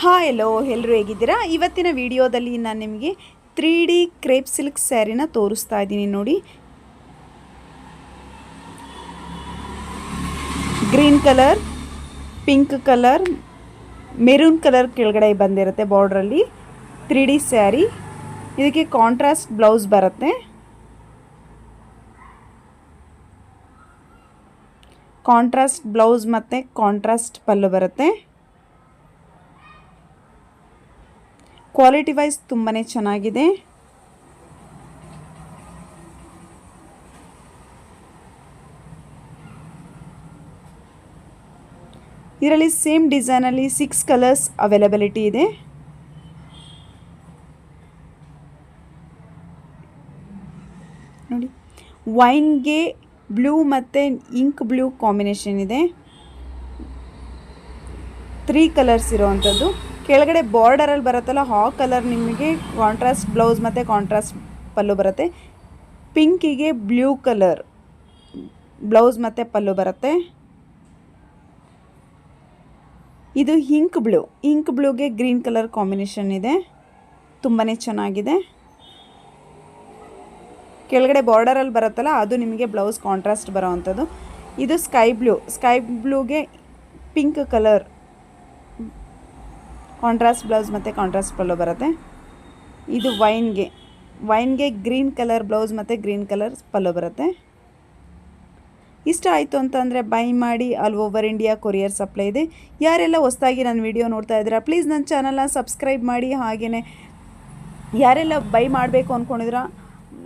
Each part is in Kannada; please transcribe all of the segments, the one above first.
ಹಾಯ್ ಎಲ್ಲೋ ಎಲ್ಲರೂ ಹೇಗಿದ್ದೀರಾ? ಇವತ್ತಿನ ವಿಡಿಯೋದಲ್ಲಿ ನಾನು ನಿಮಗೆ ತ್ರೀ ಡಿ ಕ್ರೇಪ್ ಸಿಲ್ಕ್ ಸ್ಯಾರಿನ ತೋರಿಸ್ತಾ ಇದ್ದೀನಿ ನೋಡಿ. Green colour pink colour maroon colour ಕೆಳಗಡೆ ಬಂದಿರುತ್ತೆ ಬಾರ್ಡ್ರಲ್ಲಿ ತ್ರೀ ಡಿ ಸ್ಯಾರಿ ಇದಕ್ಕೆ ಕಾಂಟ್ರಾಸ್ಟ್ ಬ್ಲೌಸ್ ಬರುತ್ತೆ. ಕಾಂಟ್ರಾಸ್ಟ್ ಬ್ಲೌಸ್ ಮತ್ತು ಕಾಂಟ್ರಾಸ್ಟ್ ಪಲ್ಲು ಬರುತ್ತೆ. ಕ್ವಾಲಿಟಿ ವೈಸ್ ತುಂಬಾ ಚೆನ್ನಾಗಿದೆ. ಇದರಲ್ಲಿ ಸೇಮ್ ಡಿಸೈನಲ್ಲಿ ಸಿಕ್ಸ್ ಕಲರ್ಸ್ ಅವೈಲಬಿಲಿಟಿ ಇದೆ. ನೋಡಿ ವೈನ್ಗೆ ಬ್ಲೂ ಮತ್ತು ಇಂಕ್ ಬ್ಲೂ ಕಾಂಬಿನೇಷನ್ ಇದೆ. ತ್ರೀ ಕಲರ್ಸ್ ಇರೋವಂಥದ್ದು ಕೆಳಗಡೆ ಬಾರ್ಡರಲ್ಲಿ ಬರುತ್ತಲ್ಲ ಹಾ ಕಲರ್ ನಿಮಗೆ ಕಾಂಟ್ರಾಸ್ಟ್ ಬ್ಲೌಸ್ ಮತ್ತು ಕಾಂಟ್ರಾಸ್ಟ್ ಪಲ್ಲು ಬರುತ್ತೆ. ಪಿಂಕಿಗೆ ಬ್ಲೂ ಕಲರ್ ಬ್ಲೌಸ್ ಮತ್ತು ಪಲ್ಲು ಬರುತ್ತೆ. ಇದು ಇಂಕ್ ಬ್ಲೂ ಇಂಕ್ ಬ್ಲೂಗೆ ಗ್ರೀನ್ ಕಲರ್ ಕಾಂಬಿನೇಷನ್ ಇದೆ. ತುಂಬಾ ಚೆನ್ನಾಗಿದೆ. ಕೆಳಗಡೆ ಬಾರ್ಡರಲ್ಲಿ ಬರುತ್ತಲ್ಲ, ಅದು ನಿಮಗೆ ಬ್ಲೌಸ್ ಕಾಂಟ್ರಾಸ್ಟ್ ಬರೋವಂಥದ್ದು ಇದು ಸ್ಕೈ ಬ್ಲೂ ಸ್ಕೈ ಬ್ಲೂಗೆ ಪಿಂಕ್ ಕಲರ್ ಕಾಂಟ್ರಾಸ್ಟ್ ಬ್ಲೌಸ್ ಮತ್ತು ಕಾಂಟ್ರಾಸ್ಟ್ ಪಲ್ಲು ಬರುತ್ತೆ. ಇದು ವೈನ್ಗೆ ವೈನ್ಗೆ ಗ್ರೀನ್ ಕಲರ್ ಬ್ಲೌಸ್ ಮತ್ತು ಗ್ರೀನ್ ಕಲರ್ ಪಲ್ಲು ಬರುತ್ತೆ. ಇಷ್ಟ ಆಯಿತು ಅಂತಂದರೆ ಬೈ ಮಾಡಿ all over India courier supply ಇದೆ. ಯಾರೆಲ್ಲ ಹೊಸ್ದಾಗಿ ನನ್ನ ವಿಡಿಯೋ ನೋಡ್ತಾ ಇದ್ದೀರಾ ಪ್ಲೀಸ್ ನನ್ನ ಚಾನಲ್ನ ಸಬ್ಸ್ಕ್ರೈಬ್ ಮಾಡಿ. ಹಾಗೆಯೇ ಯಾರೆಲ್ಲ ಬೈ ಮಾಡಬೇಕು ಅಂದ್ಕೊಂಡಿದ್ರ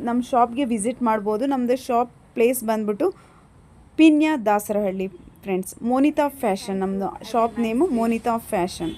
ನಮ್ಮ ಶಾಪ್ಗೆ ವಿಸಿಟ್ ಮಾಡ್ಬೋದು. ನಮ್ಮದು ಶಾಪ್ ಪ್ಲೇಸ್ ಬಂದ್ಬಿಟ್ಟು ಪಿನ್ಯಾ ದಾಸರಹಳ್ಳಿ ಫ್ರೆಂಡ್ಸ್ ಮೋನಿತಾ ಫ್ಯಾಷನ್ ನಮ್ಮದು ಶಾಪ್ ನೇಮು ಮೋನಿತಾ ಫ್ಯಾಷನ್